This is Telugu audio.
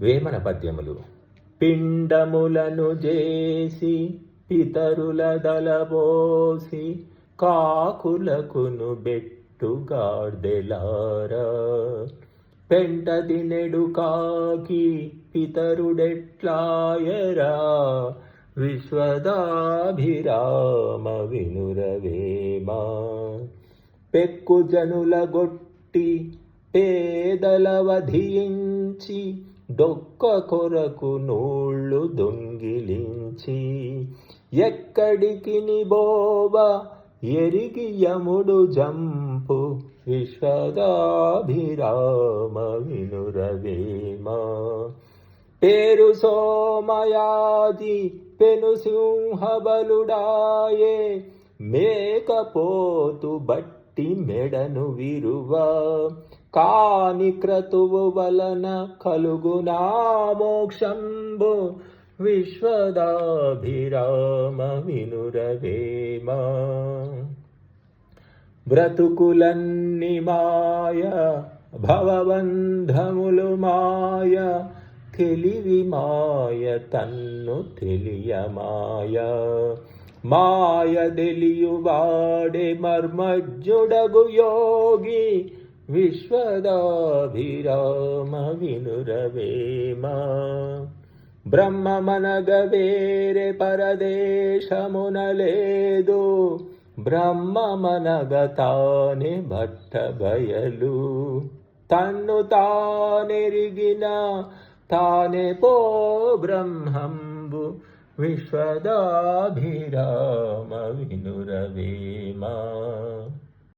వేమన పద్యములు. పిండములను చేసి పితరుల దలబోసి కాకులకును బెట్టుగార్దెలారా పెంటదినెడు కాకి పితరుడెట్లాయరా? విశ్వదాభిరామ వినురవేమా పెక్కు జనుల గొట్టి పేదల వధించి డొక్క కొరకు నూళ్ళు దొంగిలించి ఎక్కడికి నిబోవ ఎరిగి యముడు జంపు విశ్వదాభిరామ వినురవేమ. పేరు సోమయాది పెను సింహబలుడాయే మేకపోతు బట్టి మెడను విరువ. కాని క్రతువు వలన కలుగునా మోక్షంబు. విశ్వదాభిరామ వినురవేమ బ్రతుకులన్ని మాయ భవబంధములు మాయ తెలివి మాయ తన్ను తెలియమాయ మాయ తెలియువాడే మర్మజ్జుడగు యోగి विश्वदाभिरामविनुरवेम। ब्रह्ममनगवेरे परदेशमुनलेदो। ब्रह्ममनगतानि भट्टभयलु तन्नु तानिरिगिन ताने पो ब्रह्मम्बु। विश्वदाभिरामविनुरवेमा।